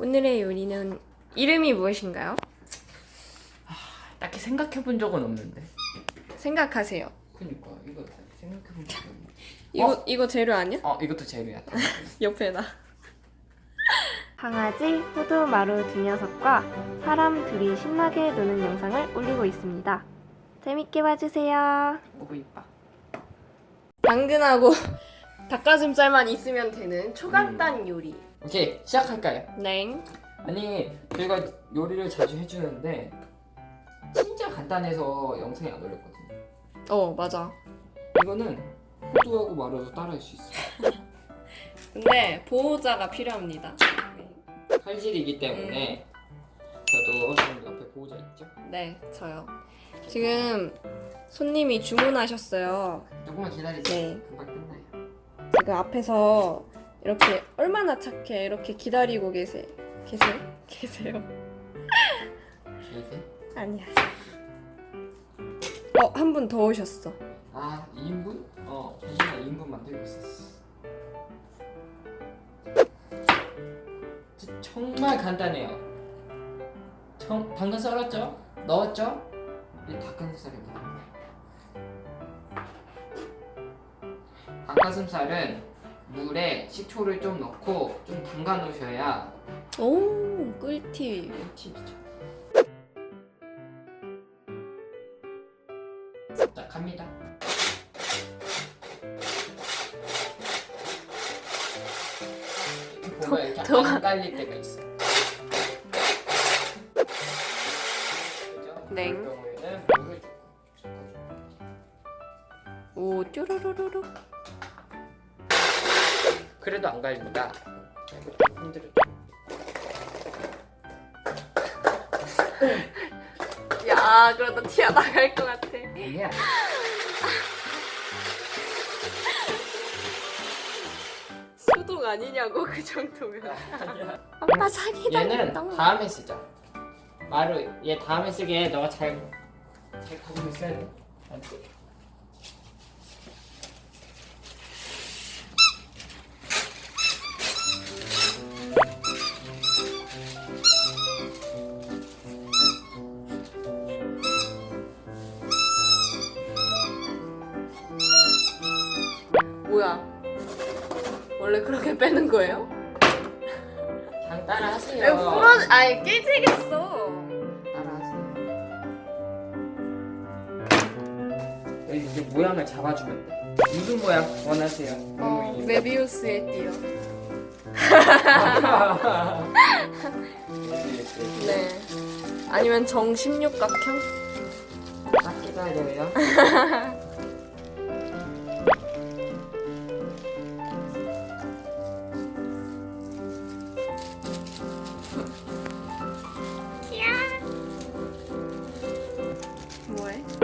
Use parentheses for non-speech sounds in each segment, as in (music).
오늘의 요리는 이름이 무엇인가요? 딱히 생각해 본 적은 없는데. 생각하세요. 그니까 이거 생각해 본 적이 없네. (laughs) 이거 이거 재료 아니야? 어 이것도 재료야. (laughs) 옆에다. 강아지 호두 마루 두 녀석과 사람 둘이 신나게 노는 영상을 올리고 있습니다. 재밌게 봐주세요. 오고 이뻐. 당근하고 (laughs) 닭가슴살만 있으면 되는 초간단 요리. 오케이 시작할까요? 네. 아니 저희가 요리를 자주 해주는데 진짜 간단해서 영상에 안 올렸거든요. 어 맞아. 이거는 호두하고 마루도 따라할 수 있어요. (laughs) 근데 보호자가 필요합니다. 칼질이기 때문에 저도 지금 옆에 보호자 있죠? 네, 저요. 지금 손님이 주문하셨어요. 조금만 기다리세요. 네. 금방 끝나요. 지금 앞에서 이렇게 얼마나 착해 이렇게 기다리고 계세 계세요? 계세요? 아니야. 어, 한 분 더 오셨어. 아 2인분? 어 괜찮아 2인분 만들고 있었어. 저- 정말 간단해요. 정, 당근 썰었죠? 넣었죠? 이 닭가슴살입니다. 닭가슴살은 물에 식초를 좀 넣고 좀 담가 놓으셔야 오, 꿀팁. 팁이죠. 자 갑니다. 보면 이렇게 더- 안 갈릴 때가 있어. 그죠? 네. 그럴 경우에는 물을 좀 오, 뾰로로로로. 그래도 안 갈린다. 흔들어. (laughs) 야, 그러다 튀어 나갈 것 같아. 아니야. (laughs) 수동 아니냐고 그 정도면. 아빠 사기다. 얘는 다음에 쓰자. 마루 얘 다음에 쓰게 너가 잘, 잘 가지고 있어야 돼. 알지? 아니 깨지겠어. 여기 이제 모양을 잡아주면 돼. 무슨 모양 원하세요? 어, 메비우스의 띠요. (laughs) 네. 아니면 정 16각형? 딱 기다려요. (laughs)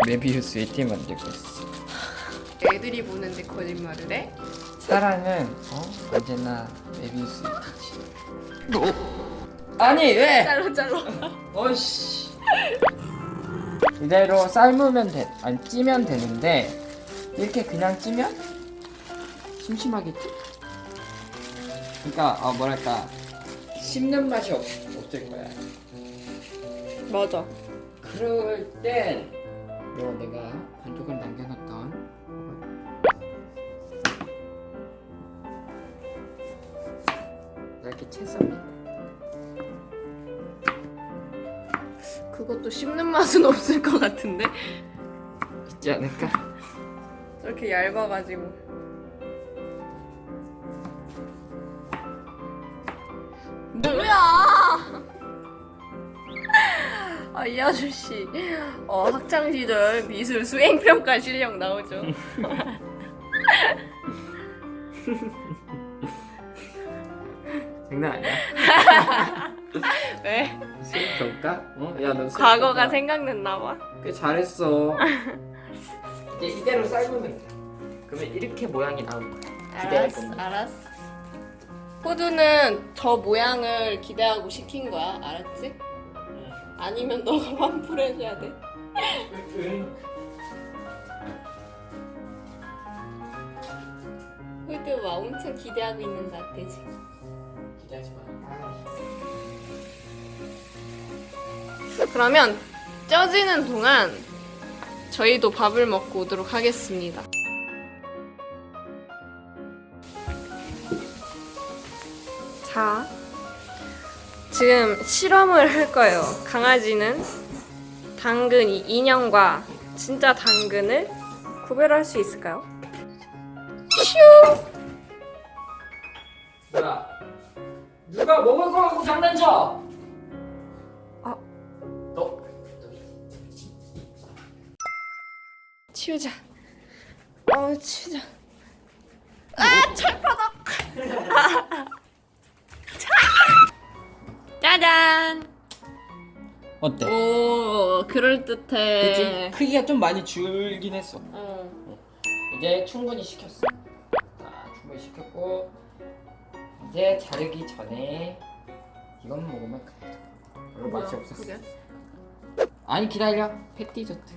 메비우스의 팀 만들고 있어. 애들이 보는데 거짓말을 해? 사랑은 어? 언제나 메비우스의 팀이지. 아니 왜? 잘라 잘라. 어씨. 이대로 삶으면 돼, 아니 찌면 되는데 이렇게 그냥 찌면 심심하겠지? 그러니까 어 뭐랄까 씹는 맛이 없, 없을 거야. 맞아. 그럴 땐 요 내가 반쪽을 남겨놨던 이렇게 채썰면 그것도 씹는 맛은 없을 것 같은데? 있지 않을까? 저렇게 얇아가지고. 뭐야? 아, 이 아저씨. 어, 학창시절 미술 수행평가 실력 나오죠. (laughs) 장난 아니야? (laughs) 왜? 수행 평가? 어? 야너 과거가 생각났나 봐. 꽤 잘했어. (laughs) 이제 이대로 삶으면 돼. 그러면 이렇게 모양이 나올 거야. 기대할 알았어, 겁니다. 알았어. 호두는 저 모양을 기대하고 시킨 거야, 알았지? 아니면 너가 (laughs) 환불해줘야 돼. 호두 막 엄청 기대하고 있는 것 같아, 지금. 기대하지 마. 아. 그러면 쪄지는 동안 저희도 밥을 먹고 오도록 하겠습니다. 자, 지금 실험을 할 거예요. 강아지는 당근 이 인형과 진짜 당근을 구별할 수 있을까요? 뭐야? 누가 먹을 거 갖고 장난쳐? 아. 너. 치우자. 어, 치우자. 아, 철파 짜잔. 어때? 오, 그럴 듯해. 그치? 크기가 좀 많이 줄긴 했어. 어. 이제 충분히 식혔어. 자, 충분히 식혔고 이제 자르기 전에 이건 먹으면 그래. 별로 맛이 없었어. 그게? 아니 기다려. 패티저트.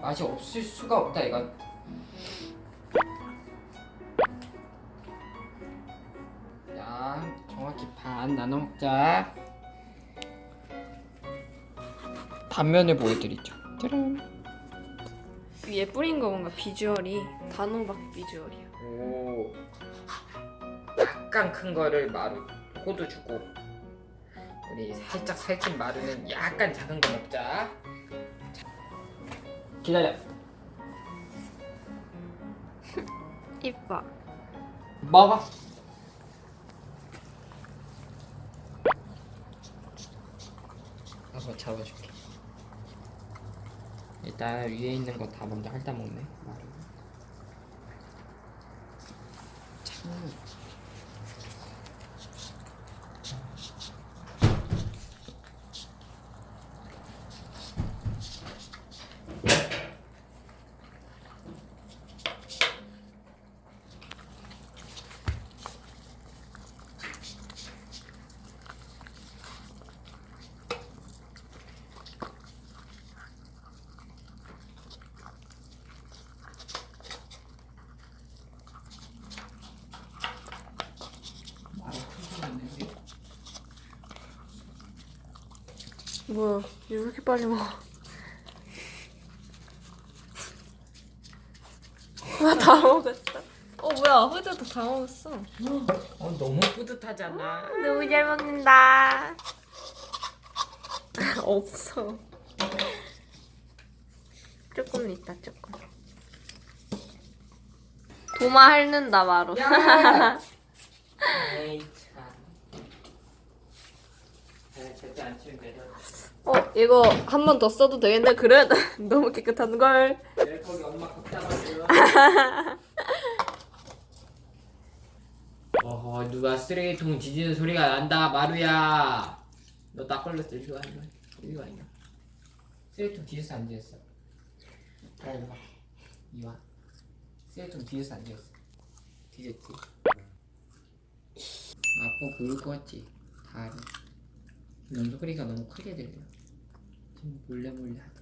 맛이 없을 수가 없다 이건. 정확히 반 나눠 먹자. 단면을 보여드리죠. 짜란. 위에 뿌린 거 뭔가 비주얼이 단호박 비주얼이야. 오. 약간 큰 거를 마루 호두 주고 우리 살짝 살찐 마루는 약간 작은 거 먹자. 자, 기다려. 이뻐. 먹어. 한번 잡아줄게. 일단 위에 있는 거 다 먼저 핥아 먹네. 마루. 뭐야? 왜 이렇게 빨리 먹어? (laughs) 와다 먹었어. 어 뭐야? 후드도 다 먹었어. 어 너무 뿌듯하잖아. 너무 잘 먹는다. (laughs) 없어. 조금 있다 조금. 도마 핥는다 마루. (laughs) 에이 참. 네, 절대 안 치면 되잖아. 어 이거 한 번 더 써도 되겠네. 그래 (laughs) 너무 깨끗한 걸. 내 거기 엄마 컵 잡아줘. (laughs) 어허 누가 쓰레기통 뒤지는 소리가 난다 마루야. 너 딱 걸렸어 이리 와 이리 와 이리 와 와. 쓰레기통 뒤에서 안 뒤졌어. 자 이리 와. 이리 와. 쓰레기통 뒤에서 안 뒤졌어. 뒤졌지. 아빠 보일 것 같지? 다알 아. 넌 소리가 너무 크게 들려. 좀 몰래 몰래 하던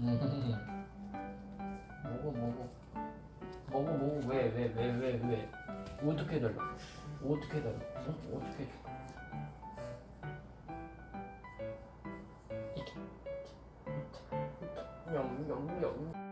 음. 먹어 먹어. 먹어 먹어. 왜왜 왜 왜 왜? 어떻게 달라? 어떻게 달라? 응? 어떻게 줘? 이렇게. 냠냠냠